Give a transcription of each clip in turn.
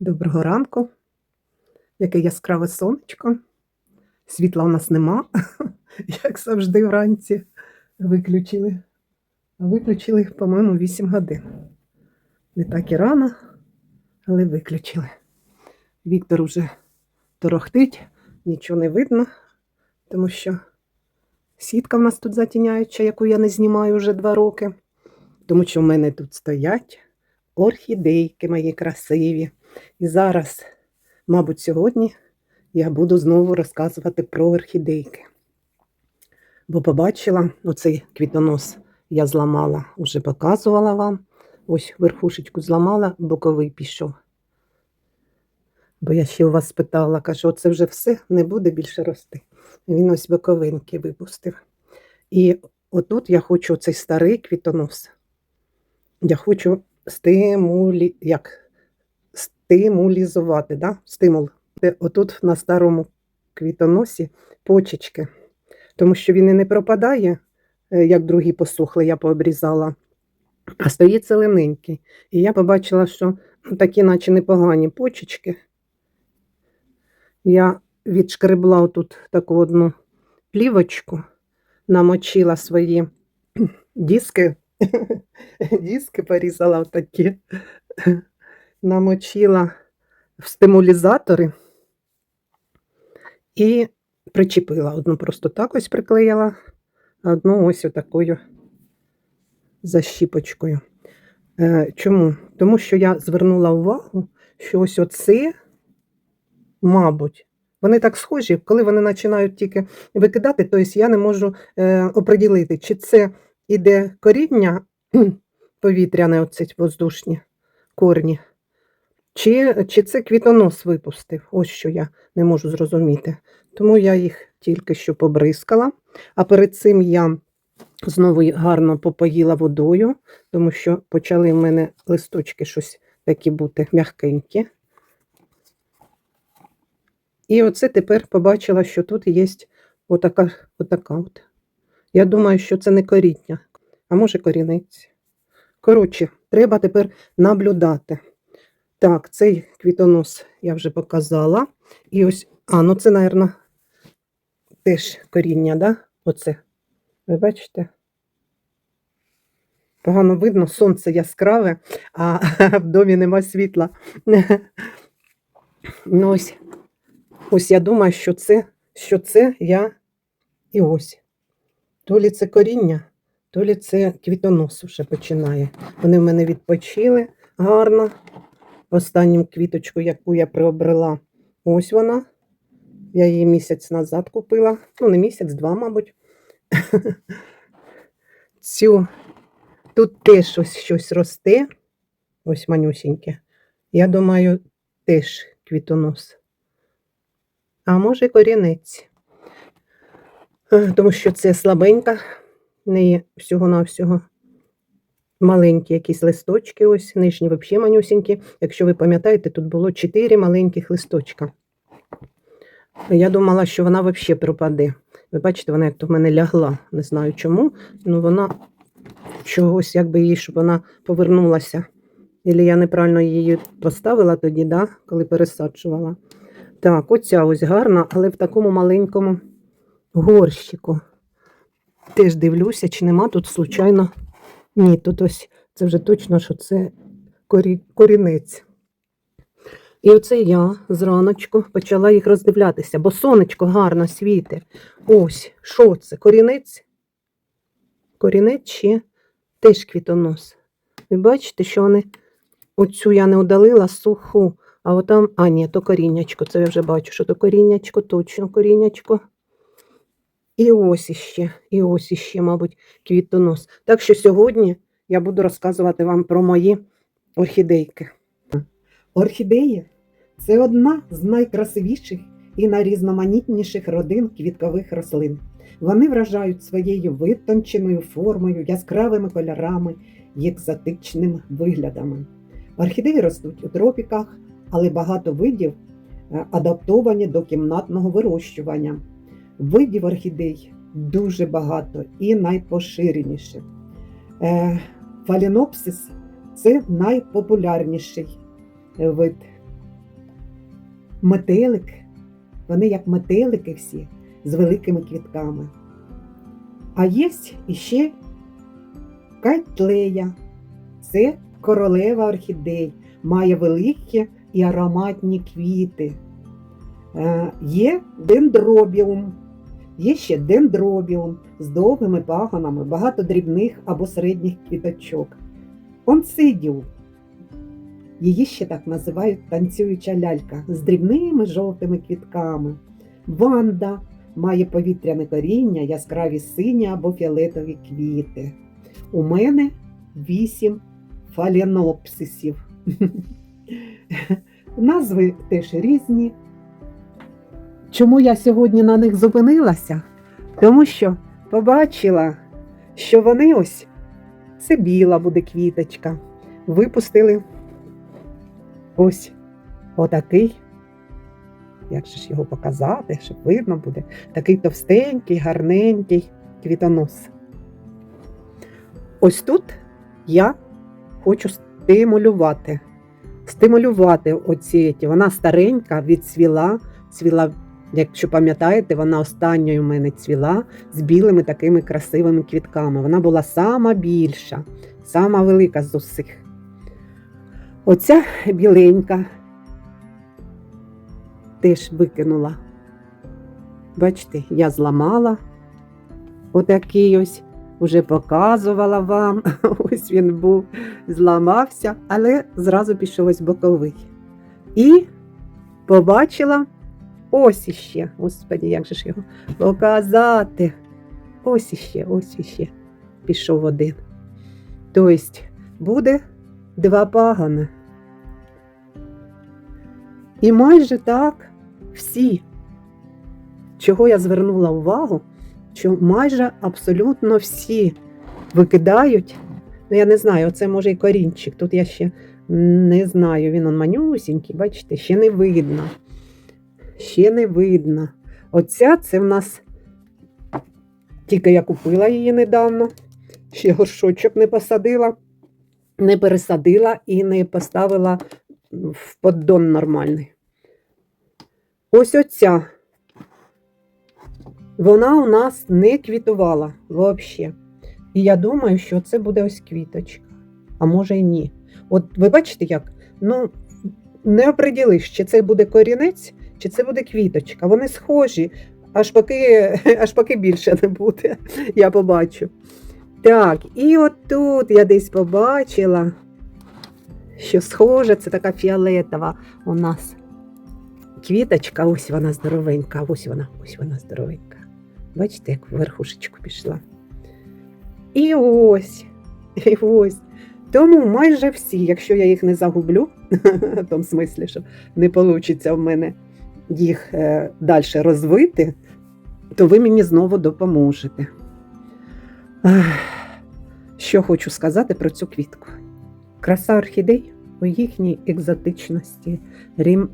Доброго ранку. Яке яскраве сонечко. Світла у нас нема, як завжди вранці. Виключили. Виключили, по-моєму, 8 годин. Не так і рано, але виключили. Віктор уже торохтить, нічого не видно, тому що сітка в нас тут затіняюча, яку я не знімаю вже два роки. Тому що в мене тут стоять орхідейки мої красиві. І зараз, мабуть, сьогодні я буду знову розказувати про орхідейки. Бо побачила оцей квітонос я зламала, вже показувала вам. Ось верхушечку зламала, боковий пішов. Бо я ще у вас спитала, кажу, оце вже все не буде більше рости. Він ось боковинки випустив. І отут я хочу цей старий квітонос. Я хочу стимулі... як? Стимулізувати, да? стимул. Отут на старому квітоносі почечки, тому що він і не пропадає, е, як другі посухли, я пообрізала, а стоїть зелененький. І я побачила, що ну, такі, наче непогані почечки. Я відшкребла отут таку одну плівочку, намочила свої диски, диски порізала отакі, намочила в стимулізатори і причепила. Одну просто так ось приклеїла, а одну ось отакою защіпочкою. Е, Чому? Тому що я звернула увагу, що ось оце, мабуть, вони так схожі, коли вони починають тільки викидати, то я не можу е, оприділити, чи це іде коріння повітряне, оці воздушні корні, чи, чи це квітонос випустив. Ось що я не можу зрозуміти. Тому я їх тільки що побризкала, а перед цим я знову гарно попоїла водою, тому що почали в мене листочки щось такі бути м'якенькі. І оце тепер побачила, що тут є отака, отака от. Я думаю, що це не коріння, а може корінець. Коротше, треба тепер наблюдати. Так, цей квітонос я вже показала. І ось, а, ну це, мабуть, теж коріння, да? Оце. Ви бачите? Погано видно, сонце яскраве, а в домі нема світла. Ну, ось, ось я думаю, що це, що це я і ось. То лі це коріння, то лі це квітонос вже починає. Вони в мене відпочили гарно. Останню квіточку, яку я приобрела, ось вона. Я її місяць назад купила. Ну, не місяць, два, мабуть. Цю тут теж ось щось росте. Ось манюсіньке. Я думаю, теж квітонос. А може корінець. Е, Тому що це слабенька, неї всього-навсього маленькі якісь листочки, ось нижні взагалі манюсінькі. Якщо ви пам'ятаєте, тут було 4 маленьких листочка. Я думала, що вона взагалі пропаде. Ви бачите, вона як то в мене лягла. Не знаю чому, але вона чогось, якби її, щоб вона повернулася. Ілі я неправильно її поставила тоді, да, коли пересаджувала. Так, оця ось гарна, але в такому маленькому горщику. Теж дивлюся, чи нема тут, случайно. Ні, тут ось це вже точно, що це корі... корінець. І оце я зраночку почала їх роздивлятися, бо сонечко гарно світить. Ось, що це? Корінець? Корінець чи теж квітонос. Ви бачите, що вони оцю я не удалила суху, а отам, а ні, то коріннячко, це я вже бачу, що то коріннячко, точно коріннячко. І ось іще, і ось іще, мабуть, квітонос. Так що сьогодні я буду розказувати вам про мої орхідейки. Орхідеї це одна з найкрасивіших і найрізноманітніших родин квіткових рослин. Вони вражають своєю витонченою формою, яскравими кольорами і екзотичним виглядами. Орхідеї ростуть у тропіках, але багато видів е, адаптовані до кімнатного вирощування. Видів орхідей дуже багато і найпоширеніші. Е, Фалінопсис це найпопулярніший вид метелик. Вони як метелики всі з великими квітками. А є іще кайтлея. Це королева орхідей, має великі і ароматні квіти. Е, Є дендробіум, є ще дендробіум з довгими пагонами, багато дрібних або середніх квіточок. Онсидіум. Її ще так називають танцююча лялька з дрібними жовтими квітками. Ванда має повітряне коріння, яскраві сині або фіолетові квіти. У мене вісім фалінопсисів. Назви теж різні. Чому я сьогодні на них зупинилася? Тому що побачила, що вони ось це біла буде квіточка. Випустили ось отакий. Як же ж його показати, щоб видно буде, такий товстенький, гарненький квітонос. Ось тут я хочу стимулювати. Стимулювати оці. Вона старенька, відцвіла, цвіла, якщо пам'ятаєте, вона останньою у мене цвіла з білими такими красивими квітками. Вона була сама більша, сама велика з усіх. Оця біленька теж викинула. Бачите, я зламала отакий ось, уже показувала вам. Ось він був, зламався, але зразу пішов ось боковий. І побачила ось іще. Господі, як же ж його показати? Ось іще, ось іще. Пішов один. Тобто буде два пагани. І майже так всі, чого я звернула увагу, що майже абсолютно всі викидають. Ну, я не знаю, оце може і корінчик. Тут я ще не знаю, він он манюсінький, бачите, ще не видно. Ще не видно. Оця це в нас тільки я купила її недавно, ще горшочок не посадила, не пересадила і не поставила в поддон нормальний. Ось оця. Вона у нас не квітувала взагалі. І я думаю, що це буде ось квіточка. А може і ні. От ви бачите, як? Ну, не оприділиш, чи це буде корінець, чи це буде квіточка. Вони схожі, аж поки, аж поки більше не буде. Я побачу. Так, і отут я десь побачила, що схоже, це така фіолетова у нас квіточка, ось вона здоровенька, ось вона, ось вона здоровенька. Бачите, як в верхушечку пішла. І ось, і ось. Тому майже всі, якщо я їх не загублю, в тому смислі, що не вийде в мене їх е, далі розвити, то ви мені знову допоможете. Що хочу сказати про цю квітку. Краса орхідей у їхній екзотичності,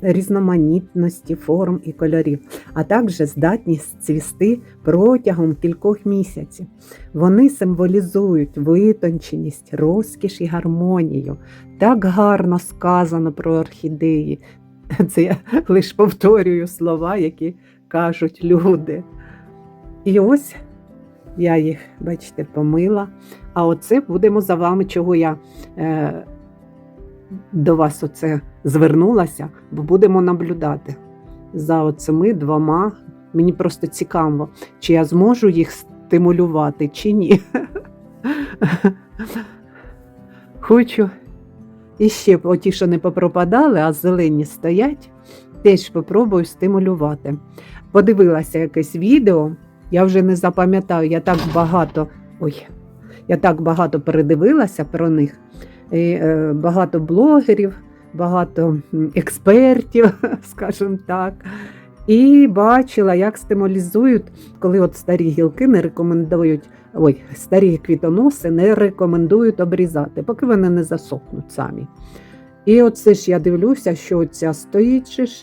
різноманітності форм і кольорів, а також здатність цвісти протягом кількох місяців. Вони символізують витонченість, розкіш і гармонію. Так гарно сказано про орхідеї. Це я лише повторюю слова, які кажуть люди. І ось я їх, бачите, помила. А оце будемо за вами, чого я е, до вас оце звернулася, бо будемо наблюдати за оцими двома. Мені просто цікаво, чи я зможу їх стимулювати, чи ні. Хочу і ще оті, що не попропадали, а зелені стоять, теж попробую стимулювати. Подивилася якесь відео, я вже не запам'ятаю, я так багато. Ой, я так багато передивилася про них. І, е, багато блогерів, багато експертів, скажімо так. І бачила, як стимулізують, коли от старі гілки не рекомендують, ой, старі квітоноси не рекомендують обрізати, поки вони не засохнуть самі. І оце ж я дивлюся, що ця стоїть.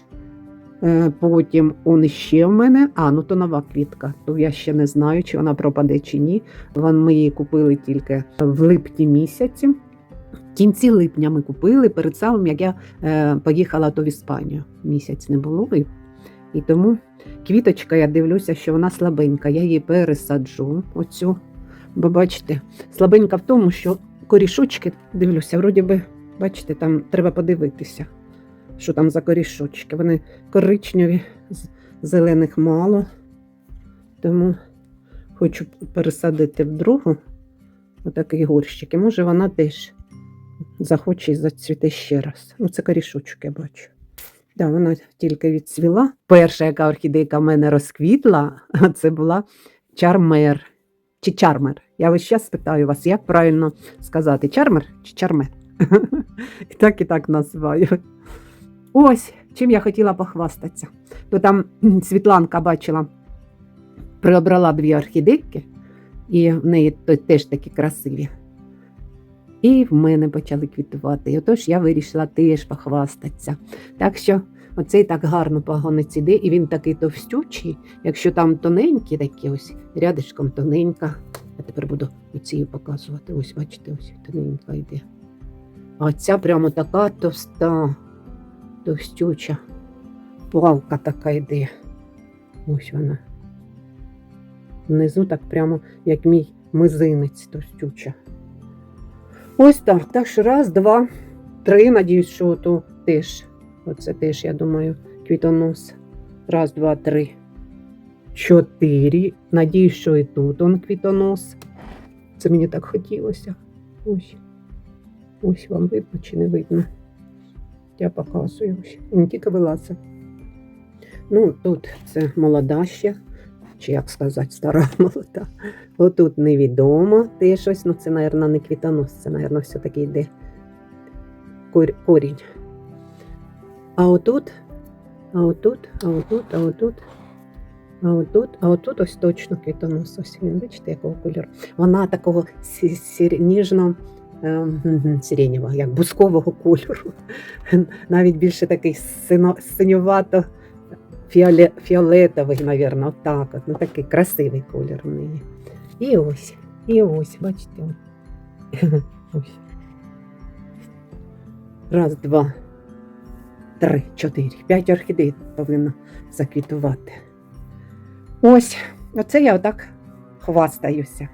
Е, Потім он ще в мене, а ну то нова квітка. То я ще не знаю, чи вона пропаде чи ні. Ми її купили тільки в липні місяці. В кінці липня ми купили перед самим, як я е, поїхала то в Іспанію. Місяць не було. І, і тому квіточка, я дивлюся, що вона слабенька. Я її пересаджу. Оцю. Бо бачите, слабенька в тому, що корішочки, дивлюся, вроді би, бачите, там треба подивитися, що там за корішочки. Вони коричневі, зелених мало. Тому хочу пересадити в другу отакий горщик. І може вона теж захоче і зацвіте ще раз. Ну, це корішочок, я бачу. Да, вона тільки відцвіла. Перша, яка орхідейка в мене розквітла, це була чармер. Чи чармер. Я весь час питаю вас, як правильно сказати, чармер чи чармер? І так і так називаю. Ось чим я хотіла похвастатися. То там Світланка бачила, приобрала дві орхідейки, і в неї теж такі красиві. І в мене почали квітувати. І отож я вирішила теж похвастатися. Так що оцей так гарно пагонець іде, і він такий товстючий, якщо там тоненькі такі, ось рядишком тоненька. Я тепер буду оцію показувати. Ось, бачите, ось тоненька йде. А ця прямо така товста, товстюча. Палка така йде. Ось вона. Внизу так прямо, як мій мизинець товстюча. Ось так. Так що раз, два, три. Надіюсь, що то теж. Оце теж, я думаю, квітонос. Раз, два, три. Чотири. Надіюсь, що і тут он квітонос. Це мені так хотілося. Ось. Ось вам видно чи не видно. Я показую ось. Він тільки вилазить. Ну, тут це молода ще, чи як сказати, стара молода. Отут невідомо теж ось, ну це, мабуть, не квітонос, це, мабуть, все-таки йде корінь. А отут, а отут, а отут, а отут, а отут, а отут ось точно квітонос. Ось він, бачите, якого кольору. Вона такого ніжно ем, сиренєвого, як бускового кольору. Навіть більше такий синювато фіоле, фіолетовий, мабуть, отак. От, ну, такий красивий колір в неї. І ось, і ось, бачите. Ось. Раз, два, три, чотири, п'ять орхідей повинно заквітувати. Ось, оце я отак хвастаюся.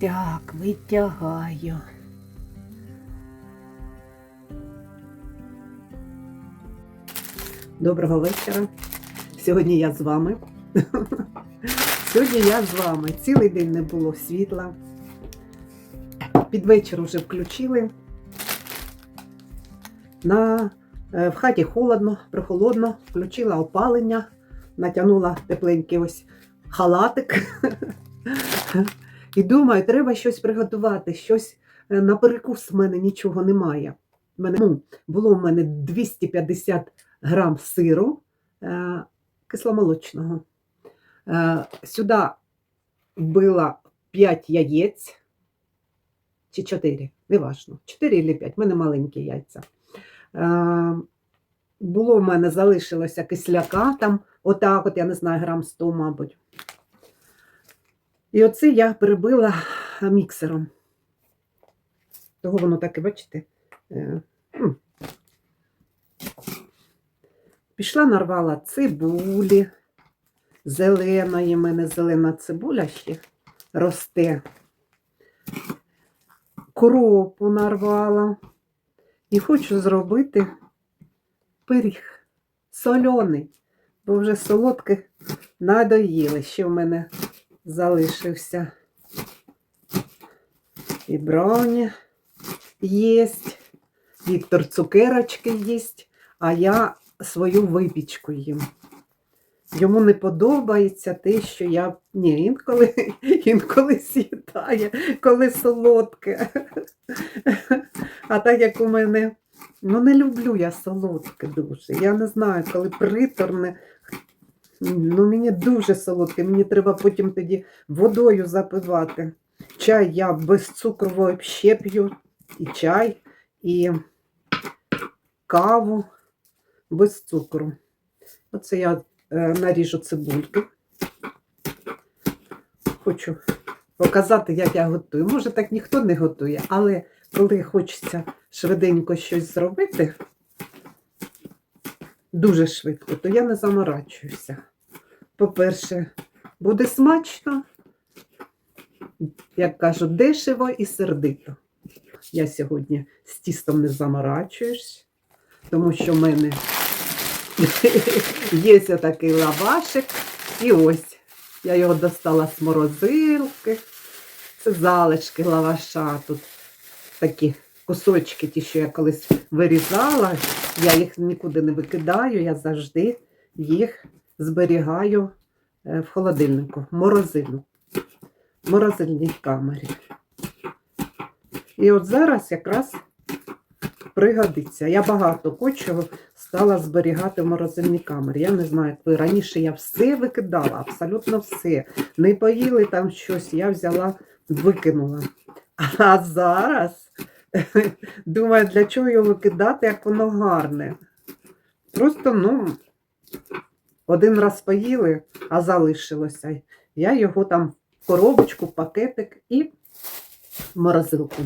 Так, витягаю. Доброго вечора. Сьогодні я з вами. Сьогодні я з вами. Цілий день не було світла. Під вечір вже включили. На, е, в хаті холодно, прохолодно, включила опалення, натягнула тепленький ось халатик. І думаю, треба щось приготувати, щось е, на перекус в мене нічого немає. Мене, ну, було в мене 250 грам сиру е, кисломолочного. Е, сюди вбила 5 яєць чи 4, неважно, 4 чи 5, в мене маленькі яйця. Е, було в мене залишилося кисляка, там, отак, от, я не знаю, грам 100, мабуть. І оце я перебила міксером. Того воно таке, бачите? е. Пішла, нарвала цибулі, зеленої, в мене зелена цибуля ще росте. Кропу нарвала. І хочу зробити пиріг соляний, бо вже солодке надоїли, що в мене залишився. І броня єсть, Віктор цукерочки їсть, а я свою випічку їм. Йому не подобається те, що я. Ні, інколи, інколи з'їдає, коли солодке. А так як у мене Ну, не люблю я солодке дуже. Я не знаю, коли приторне. Ну, мені дуже солодке, мені треба потім тоді водою запивати. Чай я без цукру взагалі п'ю. І чай, і каву без цукру. Оце я е, наріжу цибульки. Хочу показати, як я готую. Може, так ніхто не готує, але коли хочеться швиденько щось зробити, дуже швидко, то я не заморачуюся. По-перше, буде смачно, як кажуть, дешево і сердито. Я сьогодні з тістом не заморачуюсь, тому що в мене є такий лавашик. І ось я його достала з морозилки. Це залишки лаваша. Тут такі кусочки, ті, що я колись вирізала. Я їх нікуди не викидаю, я завжди їх зберігаю е, в холодильнику, в морозильну, в морозильній камері. І от зараз якраз пригодиться. Я багато кочого стала зберігати в морозильній камері. Я не знаю, як ви раніше я все викидала, абсолютно все. Не поїли там щось, я взяла, викинула. А зараз думаю, для чого його викидати, як воно гарне. Просто, ну, один раз поїли, а залишилося. Я його там коробочку, пакетик і морозилку.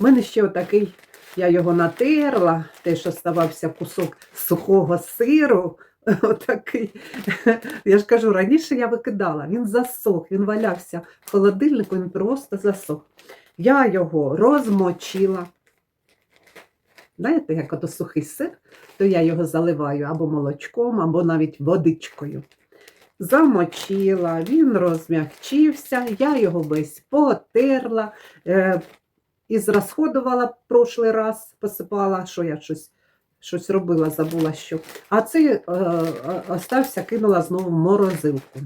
У мене ще отакий, я його натерла, те, що ставався кусок сухого сиру. Отакий. Я ж кажу, раніше я викидала, він засох, він валявся в холодильнику, він просто засох. Я його розмочила. Знаєте, як ото сухий сир, то я його заливаю або молочком, або навіть водичкою. Замочила, він розмягчився, я його весь потерла, е, і зрасходувала прошлий раз, посипала, що я щось, щось робила, забула що. А цей е, е, остався, кинула знову в морозилку.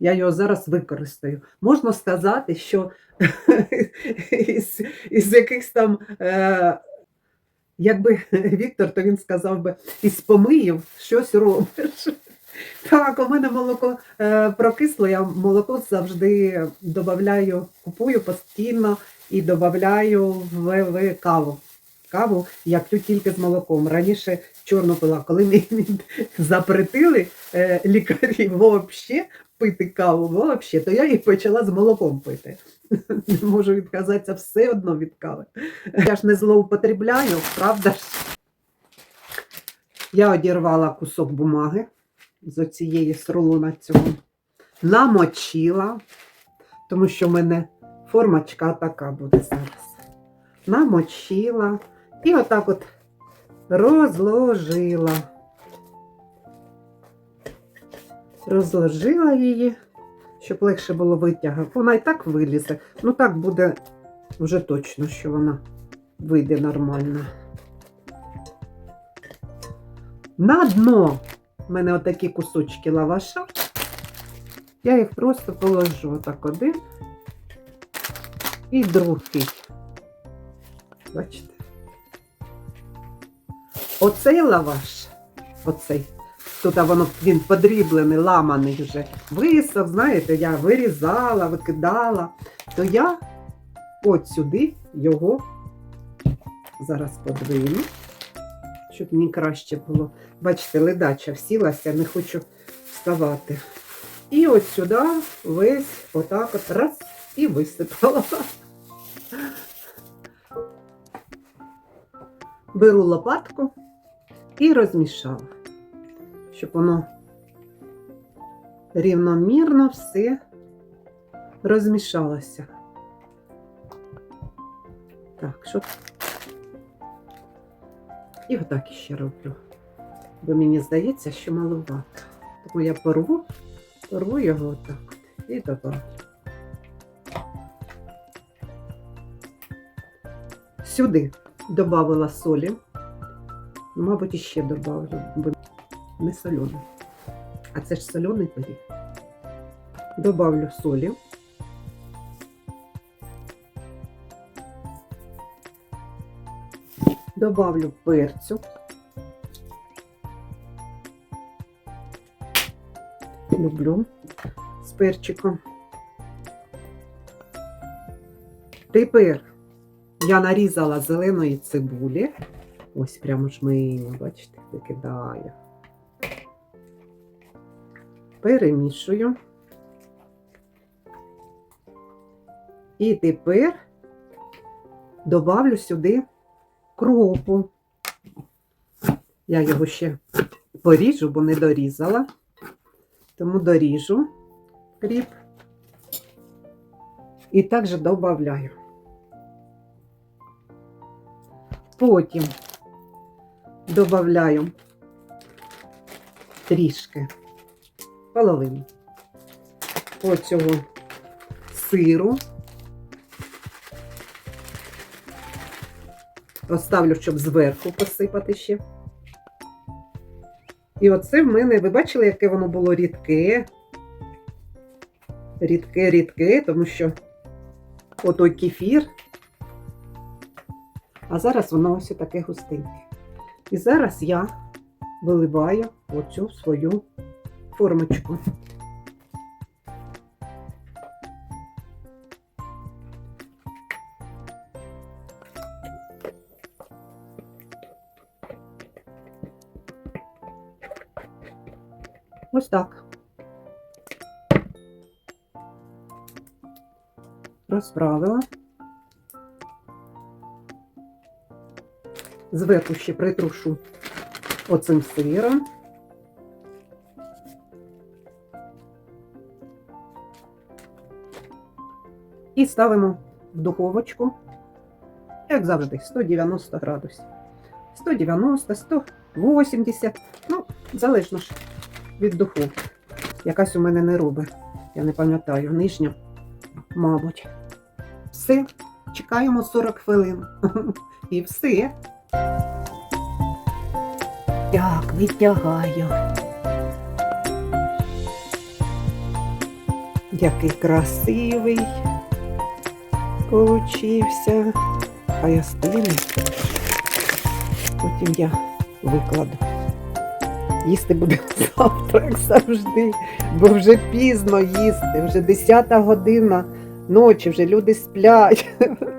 Я його зараз використаю. Можна сказати, що із, із якихось там, е, якби Віктор, то він сказав би, із помиїв щось робиш. Так, у мене молоко е, прокисло, я молоко завжди додаю, купую постійно і додаю в, в каву. Каву я п'ю тільки з молоком. Раніше чорну пила, коли мені запретили е, лікарі взагалі пити каву, вообще, то я її почала з молоком пити. Не можу відказатися все одно від кави. Я ж не злоупотребляю, правда ж? Я одірвала кусок бумаги з оцієї з рулона цього, намочила, тому що в мене формочка така буде зараз. Намочила і отак от розложила. Розложила її, щоб легше було витягати. Вона і так вилізе. Ну так буде вже точно, що вона вийде нормально. На дно в мене отакі кусочки лаваша. Я їх просто положу отак один і другий. Бачите? Оцей лаваш, оцей, тут воно він подріблений, ламаний вже, висох, знаєте, я вирізала, викидала, то я от сюди його зараз подвину, щоб мені краще було. Бачите, ледача всілася, не хочу вставати. І от сюди весь отак от раз і висипала. Беру лопатку і розмішала, щоб воно рівномірно все розмішалося. Так, що і отак іще роблю. Бо мені здається, що маловато. Тому я порву, порву його отак і добавлю. Сюди додавала солі. Мабуть, іще додавлю, не солений. А це ж солений пиріг. Добавлю солі. Добавлю перцю. Люблю з перчиком. Тепер я нарізала зеленої цибулі. Ось прямо жмино, бачите, викидаю. Перемішую. І тепер добавлю сюди кропу. Я його ще поріжу, бо не дорізала. Тому доріжу кріп. І також додаю. Потім додаю трішки половину оцього сиру. Поставлю, щоб зверху посипати ще. І оце в мене, ви бачили, яке воно було рідке. Рідке, рідке, тому що отой кефір. А зараз воно ось таке густеньке. І зараз я виливаю оцю свою формочку. Ось так. Розправила. Зверху ще притрушу оцим сиром. І ставимо в духовочку, як завжди, 190 градусів. 190, 180, ну, залежно ж від духовки. Якась у мене не робить. Я не пам'ятаю, нижня, мабуть. Все, чекаємо 40 хвилин. І все. Так, витягаю. Який красивий получився. Хай остине. Потім я викладу. Їсти буде завтра, як завжди, бо вже пізно їсти, вже 10 година ночі, вже люди сплять.